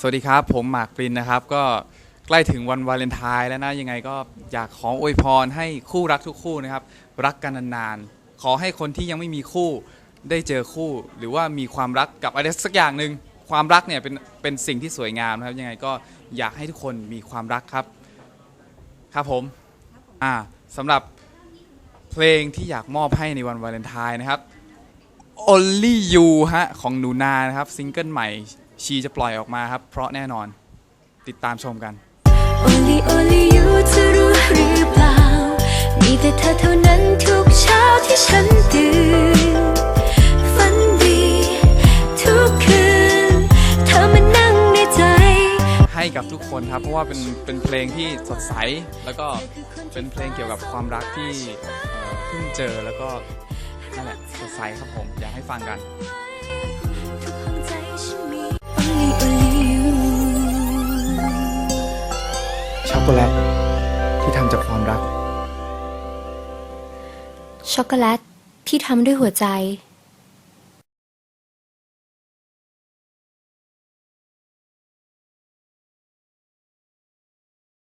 สวัสดีครับ ผมหมากปรินนะครับ ก็ใกล้ถึงวันวาเลนไทน์แล้วนะ ยังไงก็อยากขออวยพรให้คู่รักทุกคู่นะครับ รักกันนานๆ ขอให้คนที่ยังไม่มีคู่ได้เจอคู่ หรือว่ามีความรักกับอะไรสักอย่างหนึ่งความรักเนี่ยเป็นเป็นสิ่งที่สวยงามนะครับ ยังไงก็อยากให้ทุกคนมีความรักครับ ครับผมอ่าสำหรับเพลงที่อยากมอบให้ในวันวาเลนไทน์นะครับ Only You ฮะของหนูนานะครับซิงเกิลใหม่ ชีจะปล่อยออกมาครับ เพราะแน่นอนติดตามชมกัน Only only you เธอรู้หรือเปล่า มีแต่เธอเท่านั้นทุกเช้าที่ฉันตื่น ฝันดี ทุกคืน เธอมานั่งในใจ ให้กับทุกคนครับ เพราะว่าเป็นเป็นเพลงที่สดใส แล้วก็เป็นเพลงเกี่ยวกับความรักที่เอ่อเพิ่งเจอแล้วก็นั่นแหละสดใสครับผม อยากให้ฟังกัน ทุกห้องใจฉัน ช็อกโกแลตที่ทำจากความรัก ช็อกโกแลตที่ทำด้วยหัวใจ